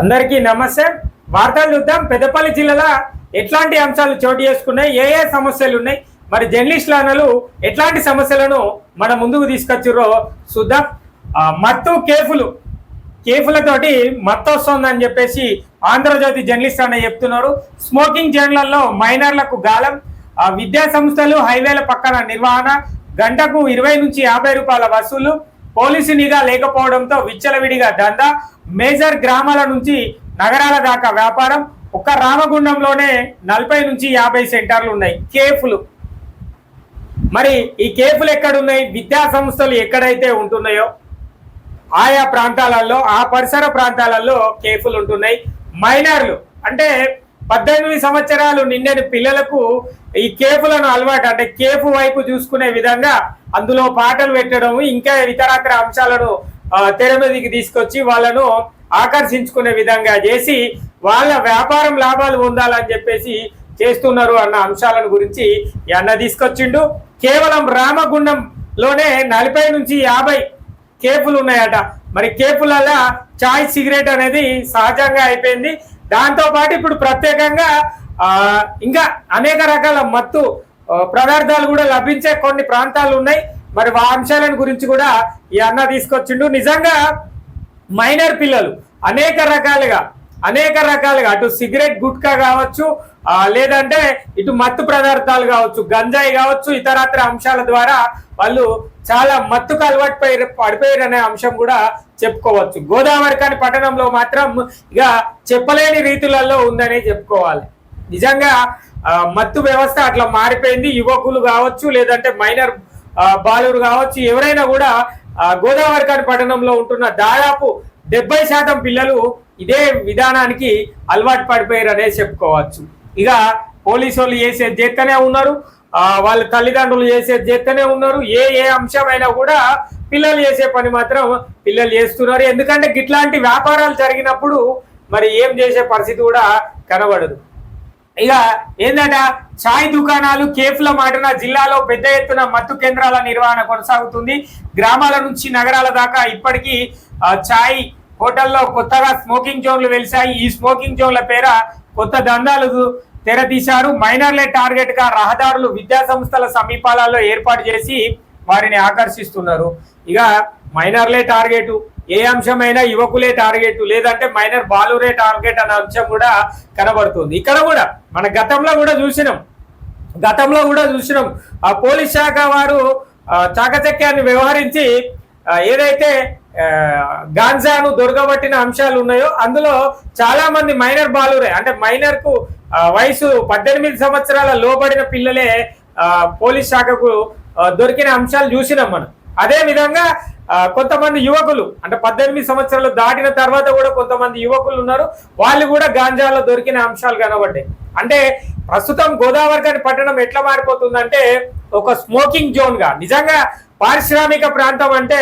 అందరికీ నమస్తే. వార్తలు చూద్దాం. పెద్దపల్లి జిల్లాలో ఎట్లాంటి అంశాలు చోటు చేసుకున్నాయి? ఏ ఏ సమస్యలు ఉన్నాయి? మరి జర్నలిస్టుల అన్నలు ఎట్లాంటి సమస్యలను మన ముందుకు తీసుకొచ్చిర్రో చూద్దాం. మత్తు కేఫులు. కేఫులతోటి మత్తు వస్తుందని చెప్పేసి ఆంధ్రజ్యోతి జర్నలిస్ట్ అన్న చెప్తున్నారు స్మోకింగ్ జైన్లలో మైనర్లకు గాలం. ఆ, విద్యా సంస్థలు హైవేల పక్కన నిర్వహణ. గంటకు ఇరవై నుంచి యాభై రూపాయల వసూలు. పోలీసు నిఘా లేకపోవడంతో విచ్చలవిడిగా దందా. మేజర్ గ్రామాల నుంచి నగరాల దాకా వ్యాపారం ఒక్క రామగుండంలోనే నలభై నుంచి యాభై సెంటర్లు ఉన్నాయి. కేఫ్లు. మరి ఈ కేఫ్లు ఎక్కడున్నాయి? విద్యా సంస్థలు ఎక్కడైతే ఉంటున్నాయో ఆయా ప్రాంతాలలో ఆ పరిసర ప్రాంతాలలో కేఫ్లు ఉంటున్నాయి. మైనర్లు. అంటే పద్దెనిమిది సంవత్సరాలు నిండిన పిల్లలకు ఈ కేఫ్లను అలవాటు. అంటే కేఫ్ వైపు చూసుకునే విధంగా అందులో పాటలు పెట్టడం ఇంకా ఇతరత్ర అంశాలను తెర మీదకి తీసుకొచ్చి వాళ్ళను ఆకర్షించుకునే విధంగా చేసి వాళ్ళ వ్యాపారం లాభాలు పొందాలని చెప్పేసి చేస్తున్నారు అన్న అంశాలను గురించి అన్న తీసుకొచ్చిండు. కేవలం రామగుండంలోనే నలభై నుంచి యాభై కేపులు ఉన్నాయట. మరి కేపులలో చాయ్ సిగరెట్ అనేది సహజంగా అయిపోయింది. దాంతోపాటు ఇప్పుడు ప్రత్యేకంగా ఇంకా అనేక రకాల మత్తు పదార్థాలు కూడా లభించే కొన్ని ప్రాంతాలు ఉన్నాయి. మరి ఆ అంశాలను గురించి కూడా ఈ అన్న తీసుకొచ్చిండు. నిజంగా మైనర్ పిల్లలు అనేక రకాలుగా అనేక రకాలుగా అటు సిగరెట్ గుట్కా కావచ్చు లేదంటే ఇటు మత్తు పదార్థాలు కావచ్చు గంజాయి కావచ్చు ఇతరత్ర అంశాల ద్వారా వాళ్ళు చాలా మత్తుకు అలవాటు పడిపోయారు అనే అంశం కూడా చెప్పుకోవచ్చు. గోదావరి కాని పట్టణంలో మాత్రం ఇక చెప్పలేని రీతులలో ఉందనే చెప్పుకోవాలి. నిజంగా మత్తు వ్యవస్థ అట్లా మారిపోయింది. యువకులు కావచ్చు లేదంటే మైనర్ బాలురు కావచ్చు ఎవరైనా కూడా గోదావరికాడ్ గోదావరి కాని పట్టణంలో ఉంటున్న దాదాపు డెబ్బై శాతం పిల్లలు ఇదే విధానానికి అలవాటు పడిపోయారు అనేది చెప్పుకోవచ్చు. ఇక పోలీసు వాళ్ళు చేసేది చేస్తూనే ఉన్నారు వాళ్ళ తల్లిదండ్రులు చేసేది చేస్తూనే ఉన్నారు ఏ ఏ అంశమైనా కూడా పిల్లలు చేసే పని మాత్రం పిల్లలు చేస్తున్నారు. ఎందుకంటే ఇట్లాంటి వ్యాపారాలు జరిగినప్పుడు మరి ఏం చేసే పరిస్థితి కూడా కనబడదు. ఇక ఏందట? చాయ్ దుకాణాలు కేఫ్ల మాటన జిల్లాలో పెద్ద ఎత్తున మత్తు కేంద్రాల నిర్వహణ కొనసాగుతుంది. గ్రామాల నుంచి నగరాల దాకా ఇప్పటికీ చాయ్ హోటల్లో కొత్తగా స్మోకింగ్ జోన్లు వెలిశాయి. ఈ స్మోకింగ్ జోన్ల పేర కొత్త దందాలు తెరతీశారు. మైనర్లే టార్గెట్గా రహదారులు విద్యా సంస్థల సమీపాలలో ఏర్పాటు చేసి వారిని ఆకర్షిస్తున్నారు. ఇక మైనర్లే టార్గెట్ ఏ అంశమైనా యువకులే టార్గెట్ లేదంటే మైనర్ బాలురే టార్గెట్ అనే అంశం కూడా కనబడుతుంది. ఇక్కడ కూడా మన గతంలో కూడా చూసినాం. గతంలో కూడా చూసినాం. ఆ పోలీస్ శాఖ వారు చాకచక్యాన్ని వ్యవహరించి ఏదైతే గాంజాను దొరకబట్టిన అంశాలు ఉన్నాయో అందులో చాలా మంది మైనర్ బాలురే అంటే మైనర్కు వయసు పద్దెనిమిది సంవత్సరాల లోబడిన పిల్లలే పోలీస్ శాఖకు దొరికిన అంశాలు చూసినాం మనం. అదే విధంగా కొంతమంది యువకులు అంటే పద్దెనిమిది సంవత్సరాలు దాటిన తర్వాత కూడా కొంతమంది యువకులు ఉన్నారు. వాళ్ళు కూడా గాంజాలో దొరికిన అంశాలు కనబడ్డాయి. అంటే ప్రస్తుతం గోదావరి గారి పట్టణం ఎట్లా మారిపోతుందంటే ఒక స్మోకింగ్ జోన్గా నిజంగా పారిశ్రామిక ప్రాంతం అంటే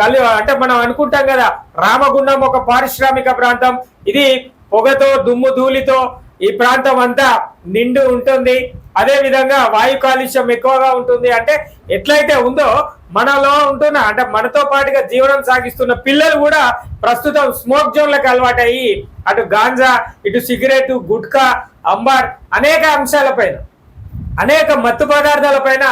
కలి అంటే మనం అనుకుంటాం కదా రామగుండం ఒక పారిశ్రామిక ప్రాంతం. ఇది పొగతో దుమ్ము ధూళితో ఈ ప్రాంతం అంతా నిండు ఉంటుంది. అదే విధంగా వాయు కాలుష్యం ఎక్కువగా ఉంటుంది. అంటే ఎట్లయితే ఉందో మనలో ఉంటున్న అంటే మనతో పాటుగా జీవనం సాగిస్తున్న పిల్లలు కూడా ప్రస్తుతం స్మోక్ జోన్లకు అలవాటయ్యి అటు గాంజా ఇటు సిగరెట్ గుట్కా అంబార్ అనేక అంశాలపైన అనేక మత్తు పదార్థాలపైన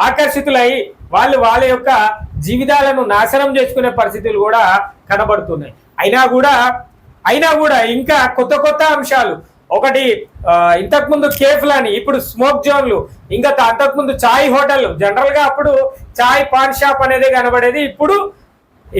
ఆకర్షితులై వాళ్ళు వాళ్ళ యొక్క జీవితాలను నాశనం చేసుకునే పరిస్థితులు కూడా కనబడుతున్నాయి. అయినా కూడా అయినా కూడా ఇంకా కొత్త కొత్త అంశాలు ఒకటి ఇంతకుముందు కేఫ్లు అని ఇప్పుడు స్మోక్ జోన్లు ఇంకా అంతకుముందు చాయ్ హోటల్ జనరల్గా అప్పుడు చాయ్ పాన్ షాప్ అనేది కనబడేది. ఇప్పుడు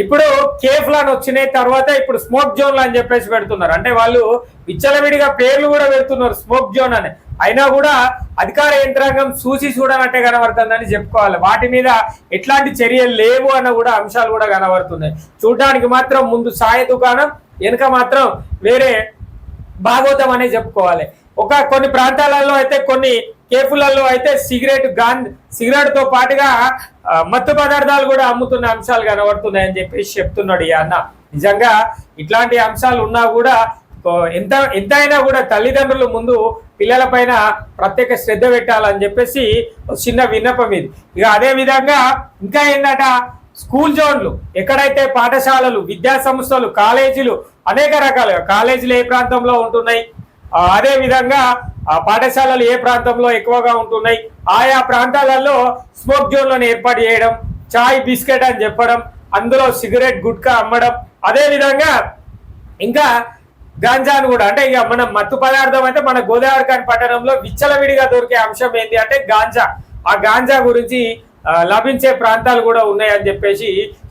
ఇప్పుడు కేఫ్లు అని వచ్చినాయి తర్వాత ఇప్పుడు స్మోక్ జోన్లు అని చెప్పేసి పెడుతున్నారు. అంటే వాళ్ళు విచ్చలవిడిగా పేర్లు కూడా పెడుతున్నారు స్మోక్ జోన్ అని. అయినా కూడా అధికార యంత్రాంగం చూసి చూడనట్టే కనబడుతుందని చెప్పుకోవాలి. వాటి మీద ఎట్లాంటి చర్యలు లేవు అన్న కూడా అంశాలు కూడా కనబడుతున్నాయి. చూడడానికి మాత్రం ముందు సాయ దుకాణం వెనుక మాత్రం వేరే భాగవతం అనే చెప్పుకోవాలి. ఒక కొన్ని ప్రాంతాలలో అయితే కొన్ని కేఫులలో అయితే సిగరెట్ గాన్ సిగరెట్తో పాటుగా మత్తు పదార్థాలు కూడా అమ్ముతున్న అంశాలు కనబడుతున్నాయని చెప్పేసి చెప్తున్నాడు ఈ అన్న. నిజంగా ఇట్లాంటి అంశాలు ఉన్నా కూడా ఎంత ఎంతైనా కూడా తల్లిదండ్రులు ముందు పిల్లల పైన ప్రత్యేక శ్రద్ధ పెట్టాలని చెప్పేసి చిన్న విన్నపం ఇది. ఇక అదే విధంగా ఇంకా ఏంటంట స్కూల్ జోన్లు ఎక్కడైతే పాఠశాలలు విద్యా సంస్థలు కాలేజీలు అనేక రకాలుగా కాలేజీలు ఏ ప్రాంతంలో ఉంటున్నాయి? అదే విధంగా పాఠశాలలు ఏ ప్రాంతంలో ఎక్కువగా ఉంటున్నాయి? ఆయా ప్రాంతాలలో స్మోక్ జోన్లను ఏర్పాటు చేయడం చాయ్ బిస్కెట్ అని చెప్పడం అందులో సిగరెట్ గుట్కా అమ్మడం అదే విధంగా ఇంకా గాంజాను కూడా అంటే ఇక మనం మత్తు పదార్థం అయితే మన గోదావరి ఖాన్ పట్టణంలో విచ్చలవిడిగా దొరికే అంశం ఏంటి అంటే గాంజా. ఆ గాంజా గురించి లభించే ప్రాంతాలు కూడా ఉన్నాయని చెప్పేసి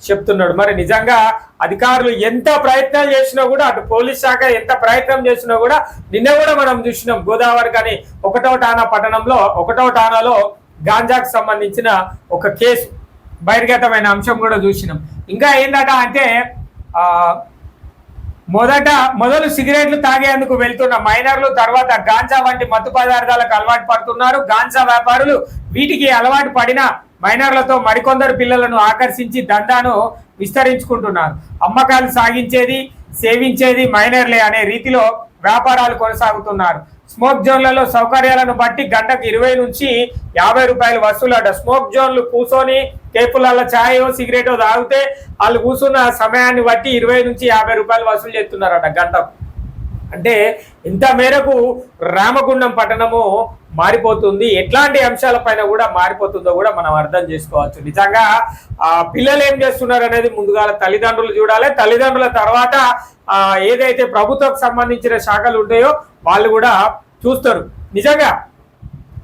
చెప్తున్నాడు. మరి నిజంగా అధికారులు ఎంత ప్రయత్నం చేసినా కూడా అటు పోలీస్ శాఖ ఎంత ప్రయత్నం చేసినా కూడా నిన్న కూడా మనం చూసినాం గోదావరి కానీ ఒకటో టానా పట్టణంలో ఒకటో టానాలో గాంజాకు సంబంధించిన ఒక కేసు బహిర్గతమైన అంశం కూడా చూసినాం. ఇంకా ఏంటట అంటే మొదట మొదలు సిగరెట్లు తాగేందుకు వెళ్తున్న మైనర్లు తర్వాత గాంజా వంటి మత్తు పదార్థాలకు అలవాటు పడుతున్నారు. గాంజా వ్యాపారులు వీటికి అలవాటు పడిన మైనర్లతో మరికొందరు పిల్లలను ఆకర్షించి దందాను విస్తరించుకుంటున్నారు. అమ్మకాలు సాగించేది సేవించేది మైనర్లే అనే రీతిలో వ్యాపారాలు కొనసాగుతున్నారు. స్మోక్ జోన్లలో సౌకర్యాలను బట్టి గంటకు ఇరవై నుంచి యాభై రూపాయలు వసూలట. స్మోక్ జోన్లు కూర్చొని టేపులలో ఛాయో సిగరెటో తాగితే వాళ్ళు కూర్చున్న సమయాన్ని బట్టి ఇరవై నుంచి యాభై రూపాయలు వసూలు చేస్తున్నారట గంటకు. అంటే ఇంత మేరకు రామగుండం పట్టణము మారిపోతుంది. ఎట్లాంటి అంశాలపైన కూడా మారిపోతుందో కూడా మనం అర్థం చేసుకోవచ్చు. నిజంగా ఆ పిల్లలు ఏం చేస్తున్నారు అనేది ముందుగా తల్లిదండ్రులు చూడాలి. తల్లిదండ్రుల తర్వాత ఆ ఏదైతే ప్రభుత్వకు సంబంధించిన శాఖలు ఉంటాయో వాళ్ళు కూడా చూస్తారు. నిజంగా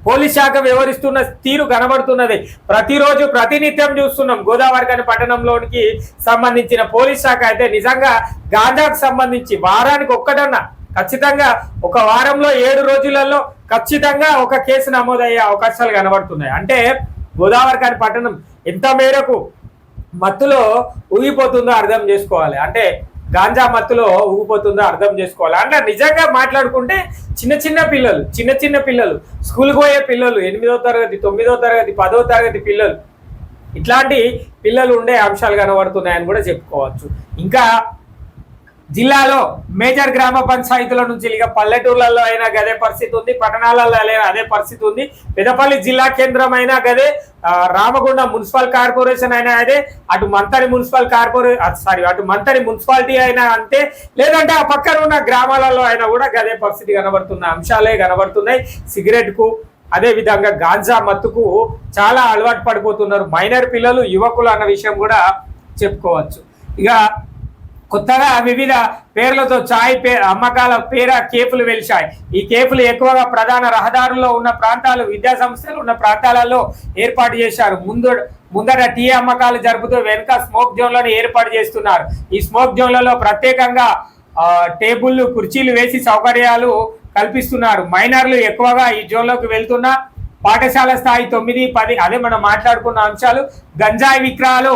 పోలీస్ శాఖ వ్యవహరిస్తున్న తీరు కనబడుతున్నది. ప్రతిరోజు ప్రతినిత్యం చూస్తున్నాం. గోదావరి కానీ పట్టణంలోనికి సంబంధించిన పోలీస్ శాఖ అయితే నిజంగా గాంజాకు సంబంధించి వారానికి ఒక్కటన్నా ఖచ్చితంగా ఒక వారంలో ఏడు రోజులలో ఖచ్చితంగా ఒక కేసు నమోదయ్యే అవకాశాలు కనబడుతున్నాయి. అంటే గోదావరి కాని పట్టణం ఎంత మేరకు మత్తులో ఊగిపోతుందో అర్థం చేసుకోవాలి. అంటే గాంజా మత్తులో ఊగిపోతుందో అర్థం చేసుకోవాలి. అంటే నిజంగా మాట్లాడుకుంటే చిన్న చిన్న పిల్లలు చిన్న చిన్న పిల్లలు స్కూల్కి పోయే పిల్లలు ఎనిమిదో తరగతి తొమ్మిదో తరగతి పదో తరగతి పిల్లలు ఇట్లాంటి పిల్లలు ఉండే అంశాలు కనబడుతున్నాయని కూడా చెప్పుకోవచ్చు. ఇంకా జిల్లాలో మేజర్ గ్రామ పంచాయతీల నుంచి ఇక పల్లెటూర్లలో అయినా గదే పరిస్థితి ఉంది పట్టణాలలో అయినా అదే పరిస్థితి ఉంది. పెదపల్లి జిల్లా కేంద్రం అయినా గదే రామగుండ మున్సిపల్ కార్పొరేషన్ అయినా అదే అటు మంతరి మున్సిపల్ కార్పొరే సారీ అటు మంతరి మున్సిపాలిటీ అయినా అంతే లేదంటే ఆ పక్కన ఉన్న గ్రామాలలో అయినా కూడా గదే పరిస్థితి కనబడుతున్న అంశాలే కనబడుతున్నాయి. సిగరెట్కు అదేవిధంగా అదే విధంగా గాంజా మత్తుకు చాలా అలవాటు పడిపోతున్నారు. మైనర్ పిల్లలు యువకులు అన్న విషయం కూడా చెప్పుకోవచ్చు. ఇక కొత్తగా వివిధ పేర్లతో చాయ్ పే అమ్మకాల పేర కేపులు వెలిశాయి. ఈ కేపులు ఎక్కువగా ప్రధాన రహదారుల్లో ఉన్న ప్రాంతాలు విద్యా సంస్థలు ఉన్న ప్రాంతాలలో ఏర్పాటు చేశారు. ముందు ముందర టీ అమ్మకాలు జరుపుతూ వెనుక స్మోక్ జోన్లను ఏర్పాటు చేస్తున్నారు. ఈ స్మోక్ జోన్లలో ప్రత్యేకంగా టేబుల్లు కుర్చీలు వేసి సౌకర్యాలు కల్పిస్తున్నారు. మైనర్లు ఎక్కువగా ఈ జోన్లోకి వెళ్తున్నా పాఠశాల స్థాయి తొమ్మిది పది అదే మనం మాట్లాడుకున్న అంశాలు. గంజాయి విక్రయాలు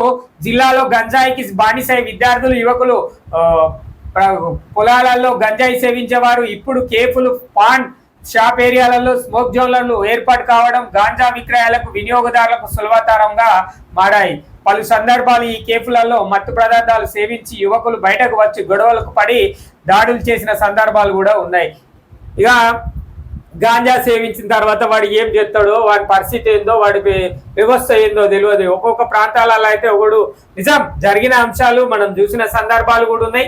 జిల్లాలో గంజాయికి బానిసై విద్యార్థులు యువకులు పొలాలలో గంజాయి సేవించేవారు. ఇప్పుడు కేఫులు పాన్ షాప్ ఏరియాలలో స్మోక్ జోన్లను ఏర్పాటు కావడం గాంజా విక్రయాలకు వినియోగదారులకు సులభతరంగా మారాయి. పలు సందర్భాలు ఈ కేఫ్లలో మత్తు పదార్థాలు సేవించి యువకులు బయటకు వచ్చి గొడవలకు పడి దాడులు చేసిన సందర్భాలు కూడా ఉన్నాయి. ఇక గాంజా సేవించిన తర్వాత వాడు ఏం చేస్తాడో వాడి పరిస్థితి ఏందో వాడి వ్యవస్థ ఏందో తెలియదు. ఒక్కొక్క ప్రాంతాలలో అయితే ఒకడు నిజం జరిగిన అంశాలు మనం చూసిన సందర్భాలు కూడా ఉన్నాయి.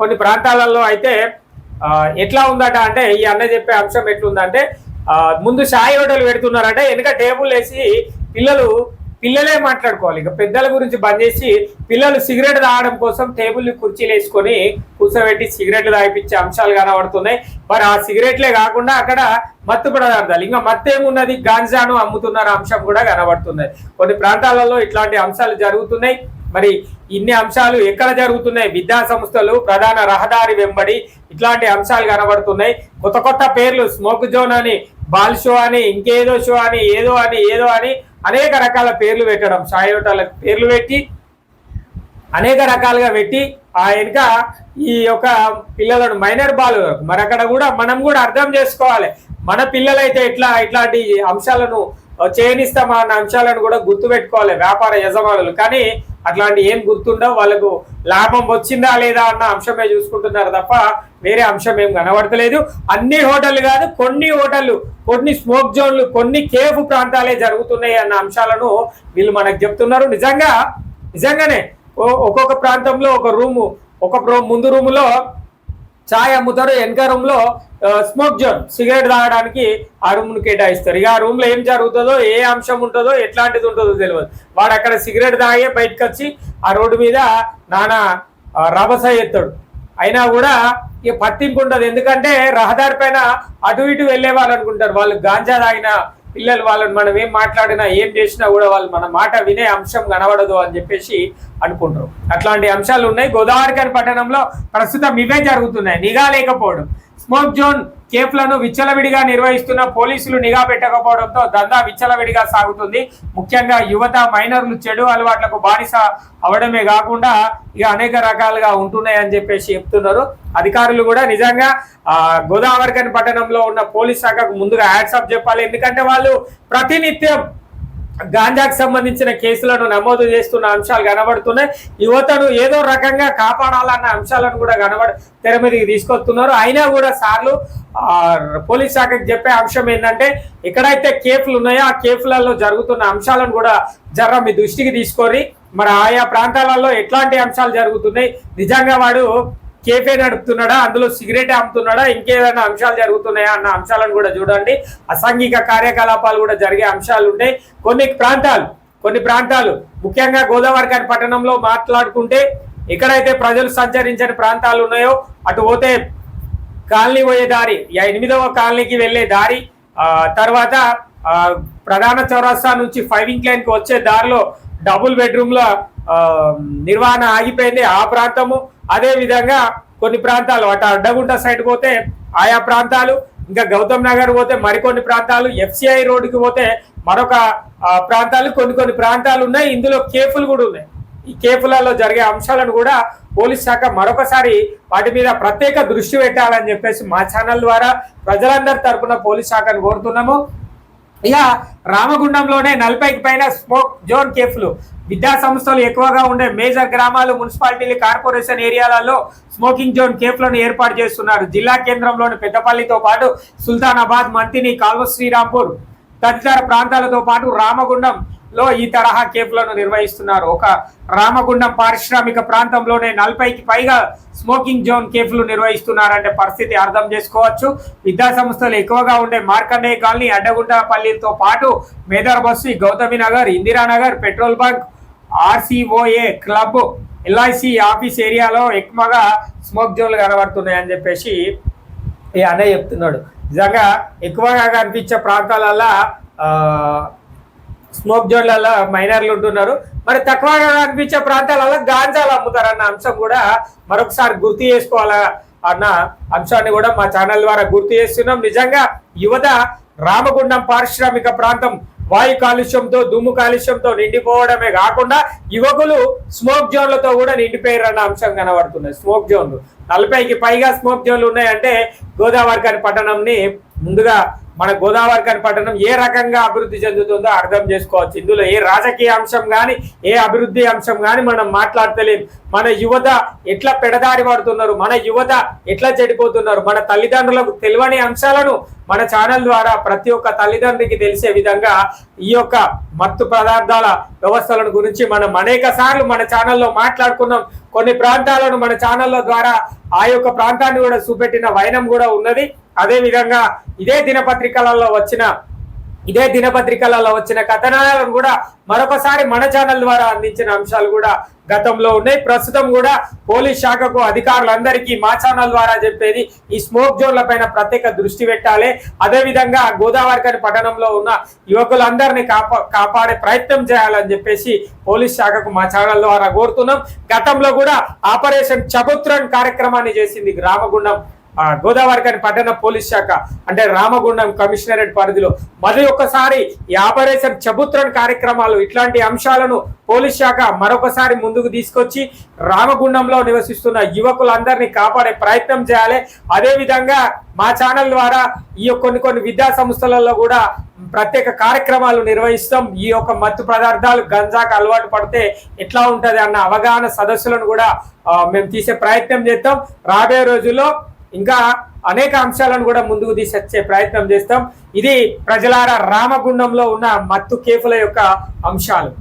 కొన్ని ప్రాంతాలలో అయితే ఎట్లా ఉందట అంటే ఈ అన్న చెప్పే అంశం ఎట్లుందంటే ముందు షాయి హోటల్ పెడుతున్నారంటే. వెనుక టేబుల్ వేసి పిల్లలు పిల్లలే మాట్లాడుకోవాలి. ఇక పెద్దల గురించి బంద్ చేసి పిల్లలు సిగరెట్ తాగడం కోసం టేబుల్ కుర్చీలు వేసుకొని కూర్చోబెట్టి సిగరెట్లు తాగిపించే అంశాలు కనబడుతున్నాయి. మరి ఆ సిగరెట్లే కాకుండా అక్కడ మత్తు పదార్థాలు ఇంకా మత్తు ఏమున్నది? గాంజాను అమ్ముతున్న అంశం కూడా కనబడుతుంది కొన్ని ప్రాంతాలలో ఇట్లాంటి అంశాలు జరుగుతున్నాయి. మరి ఇన్ని అంశాలు ఎక్కడ జరుగుతున్నాయి? విద్యా సంస్థలు ప్రధాన రహదారి వెంబడి ఇట్లాంటి అంశాలు కనబడుతున్నాయి. కొత్త కొత్త పేర్లు స్మోక్ జోన్ అని బాల్ షో అని ఇంకేదో షో అని ఏదో అని ఏదో అని అనేక రకాల పేర్లు పెట్టడం సాయి పేర్లు పెట్టి అనేక రకాలుగా పెట్టి ఆ వెనుక ఈ యొక్క పిల్లలను మైనర్ బాలు మరి అక్కడ కూడా మనం కూడా అర్థం చేసుకోవాలి. మన పిల్లలైతే ఎట్లా ఇట్లాంటి అంశాలను చేయనిస్తామా అన్న అంశాలను కూడా గుర్తుపెట్టుకోవాలి వ్యాపార యజమానులు. కానీ అట్లాంటి ఏం గుర్తుండవు వాళ్ళకు లాభం వచ్చిందా లేదా అన్న అంశమే చూసుకుంటున్నారు తప్ప వేరే అంశం ఏం కనబడతలేదు. అన్ని హోటళ్ళు కాదు కొన్ని హోటళ్ళు కొన్ని స్మోక్ జోన్లు కొన్ని కేఫ్ ప్రాంతాలే జరుగుతున్నాయి అన్న అంశాలను వీళ్ళు మనకు చెప్తున్నారు. నిజంగా నిజంగానే ఒక్కొక్క ప్రాంతంలో ఒక రూము ఒక ముందు రూములో చాయ్ అమ్ముతారు. వెనక రూమ్లో స్మోక్ జోన్ సిగరెట్ తాగడానికి ఆ రూమ్ను కేటాయిస్తారు. ఇక ఆ రూమ్లో ఏం జరుగుతుందో ఏ అంశం ఉంటుందో ఎట్లాంటిది ఉంటుందో తెలియదు వాడు అక్కడ సిగరెట్ తాగే బయటకు వచ్చి ఆ రోడ్డు మీద నానా రభస ఎత్తాడు. అయినా కూడా ఇక పట్టింపు ఉండదు. ఎందుకంటే రహదారి పైన అటు ఇటు వెళ్ళే వాళ్ళు అనుకుంటారు. వాళ్ళు గాంజా తాగిన పిల్లలు వాళ్ళని మనం ఏం మాట్లాడినా ఏం చేసినా కూడా వాళ్ళు మన మాట వినే అంశం కనబడదు అని చెప్పేసి అనుకుంటారు. అట్లాంటి అంశాలు ఉన్నాయి. గోదావరికని పట్టణంలో ప్రస్తుతం ఇవే జరుగుతున్నాయి. నిఘా లేకపోవడం. స్మోక్ జోన్ కేఫ్లను విచ్చలవిడిగా నిర్వహిస్తున్న పోలీసులు నిఘా పెట్టకపోవడంతో దందా విచ్చలవిడిగా సాగుతుంది. ముఖ్యంగా యువత మైనర్లు చెడు అలవాట్లకు బానిస అవడమే కాకుండా ఇక అనేక రకాలుగా ఉంటున్నాయి అని చెప్పేసి చెప్తున్నారు. అధికారులు కూడా నిజంగా గోదావరికన్ పట్టణంలో ఉన్న పోలీస్ శాఖకు ముందుగా హ్యాట్సాప్ చెప్పాలి. ఎందుకంటే వాళ్ళు ప్రతినిత్యం గాంజాకు సంబంధించిన కేసులను నమోదు చేస్తున్న అంశాలు కనబడుతున్నాయి. యువతను ఏదో రకంగా కాపాడాలన్న అంశాలను కూడా కనబడ తెర మీదకి తీసుకొస్తున్నారు. అయినా కూడా సార్లు పోలీస్ శాఖకి చెప్పే అంశం ఏంటంటే ఎక్కడైతే కేఫ్లు ఉన్నాయో ఆ కేఫ్లలో జరుగుతున్న అంశాలను కూడా జర్ర మీ దృష్టికి తీసుకొని మరి ఆయా ప్రాంతాలలో ఎట్లాంటి అంశాలు జరుగుతున్నాయి? నిజంగా వాడు కేఫే నడుపుతున్నాడా? అందులో సిగరెట్ అమ్ముతున్నాడా? ఇంకేదైనా అంశాలు జరుగుతున్నాయా అన్న అంశాలను కూడా చూడండి. అసాంఘిక కార్యకలాపాలు కూడా జరిగే అంశాలు ఉంటాయి కొన్ని ప్రాంతాలు కొన్ని ప్రాంతాలు. ముఖ్యంగా గోదావరిఖని పట్టణంలో మాట్లాడుకుంటే ఎక్కడైతే ప్రజలు సంచరించని ప్రాంతాలు ఉన్నాయో అటు పోతే కాలనీ పోయే దారి యా ఎనిమిదవ కాలనీకి వెళ్ళే దారి తర్వాత ప్రధాన చౌరస్తా నుంచి ఫైవింగ్ క్లైన్కి వచ్చే దారిలో డబుల్ బెడ్రూమ్లో నిర్వహణ ఆగిపోయింది ఆ ప్రాంతము. అదే విధంగా కొన్ని ప్రాంతాలు అటు అడ్డగుంట సైడ్ పోతే ఆయా ప్రాంతాలు ఇంకా గౌతమ్ నగర్ పోతే మరికొన్ని ప్రాంతాలు ఎఫ్సిఐ రోడ్డుకి పోతే మరొక ప్రాంతాలు కొన్ని కొన్ని ప్రాంతాలు ఉన్నాయి. ఇందులో కేఫ్లు కూడా ఉన్నాయి. ఈ కేఫ్లలో జరిగే అంశాలను కూడా పోలీస్ శాఖ మరొకసారి వాటి మీద ప్రత్యేక దృష్టి పెట్టాలని చెప్పేసి మా ఛానల్ ద్వారా ప్రజలందరి తరపున పోలీస్ శాఖను కోరుతున్నాము. ఇక రామగుండంలోనే నలభైకి పైన స్మోక్ జోన్ కేఫ్లు. విద్యా సంస్థలు ఎక్కువగా ఉండే మేజర్ గ్రామాలు మున్సిపాలిటీలు కార్పొరేషన్ ఏరియాలలో స్మోకింగ్ జోన్ కేఫ్లను ఏర్పాటు చేస్తున్నారు. జిల్లా కేంద్రంలోని పెద్దపల్లితో పాటు సుల్తానాబాద్ మంతిని కాల్వ శ్రీరాంపూర్ తదితర ప్రాంతాలతో పాటు రామగుండం లో ఈ తరహా కేఫ్లను నిర్వహిస్తున్నారు. ఒక రామగుండం పారిశ్రామిక ప్రాంతంలోనే నలభైకి పైగా స్మోకింగ్ జోన్ కేఫ్లు నిర్వహిస్తున్నారంటే పరిస్థితి అర్థం చేసుకోవచ్చు. విద్యా సంస్థలు ఎక్కువగా ఉండే మార్కండేయ కాలనీ అడ్డగుంటపల్లితో పాటు మేదర్ bus Gautami Nagar Indiranagar petrol bunk R C O A club L I C office ఏరియాలో ఎక్కువగా స్మోక్ జోన్లు కనబడుతున్నాయి అని చెప్పేసి ఈ అన్నయ్య చెప్తున్నాడు. నిజంగా ఎక్కువగా కనిపించే ప్రాంతాలల్లో స్మోక్ జోన్లలో మైనర్లు ఉంటున్నారు. మరి తక్కువగా కనిపించే ప్రాంతాలలో గాంజాలు అమ్ముతారన్న అంశం కూడా మరొకసారి గుర్తు చేసుకోవాలా అన్న అంశాన్ని కూడా మా ఛానల్ ద్వారా గుర్తు చేస్తున్నాం. నిజంగా యువత రామగుండం పారిశ్రామిక ప్రాంతం వాయు కాలుష్యంతో దుమ్ము కాలుష్యంతో నిండిపోవడమే కాకుండా యువకులు స్మోక్ జోన్లతో కూడా నిండిపోయారన్న అంశం కనబడుతున్నాయి స్మోక్ జోన్లు. నలభైకి పైగా స్మోక్ జోన్లు ఉన్నాయంటే గోదావరికని పట్టణంని ముందుగా మన గోదావరికని పట్టణం ఏ రకంగా అభివృద్ధి చెందుతుందో అర్థం చేసుకోవచ్చు. ఇందులో ఏ రాజకీయ అంశం కానీ ఏ అభివృద్ధి అంశం కానీ మనం మాట్లాడతలేం. మన యువత ఎట్లా పెడదారి పడుతున్నారు? మన యువత ఎట్లా చెడిపోతున్నారు? మన తల్లిదండ్రులకు తెలియని అంశాలను మన ఛానల్ ద్వారా ప్రతి ఒక్క తల్లిదండ్రికి తెలిసే విధంగా ఈ యొక్క మత్తు పదార్థాల వ్యవస్థలను గురించి మనం అనేక సార్లు మన ఛానల్లో మాట్లాడుకున్నాం. కొన్ని ప్రాంతాలను మన ఛానల్లో ద్వారా ఆ యొక్క ప్రాంతాన్ని కూడా చూపెట్టిన వైనం కూడా ఉన్నది. అదే విధంగా ఇదే దినపత్రికలలో వచ్చిన ఇదే దినపత్రికలలో వచ్చిన కథనాలను కూడా మరొకసారి మన ఛానల్ ద్వారా అందించిన అంశాలు కూడా గతంలో ఉన్నాయి. ప్రస్తుతం కూడా పోలీస్ శాఖకు అధికారులందరికీ మా ఛానల్ ద్వారా చెప్పేది ఈ స్మోక్ జోన్ల పైన ప్రత్యేక దృష్టి పెట్టాలి. అదే విధంగా గోదావరికని పట్టణంలో ఉన్న యువకులందరినీ కాపా కాపాడే ప్రయత్నం చేయాలని చెప్పేసి పోలీస్ శాఖకు మా ఛానల్ ద్వారా కోరుతున్నాం. గతంలో కూడా ఆపరేషన్ చబుత్రన్ కార్యక్రమాన్ని చేసింది రామగుండం గోదావరికని పట్టణ పోలీస్ శాఖ అంటే రామగుండం కమిషనరేట్ పరిధిలో. మరి ఒక్కసారి ఈ ఆపరేషన్ చబుత్రన్ కార్యక్రమాలు ఇట్లాంటి అంశాలను పోలీస్ శాఖ మరొకసారి ముందుకు తీసుకొచ్చి రామగుండంలో నివసిస్తున్న యువకులందరినీ కాపాడే ప్రయత్నం చేయాలి. అదేవిధంగా మా ఛానల్ ద్వారా ఈ కొన్ని కొన్ని విద్యా సంస్థలలో కూడా ప్రత్యేక కార్యక్రమాలు నిర్వహిస్తాం. ఈ యొక్క మత్తు పదార్థాలు గంజాకు అలవాటు పడితే ఎట్లా ఉంటుంది అన్న అవగాహన సదస్సులను కూడా మేము తీసే ప్రయత్నం చేస్తాం రాబోయే రోజుల్లో ఇంకా అనేక అంశాలను కూడా ముందుకు తీసుకొచ్చే ప్రయత్నం చేస్తాం. ఇది ప్రజలార రామగుండంలో ఉన్న మత్తు కేఫుల యొక్క అంశాలు.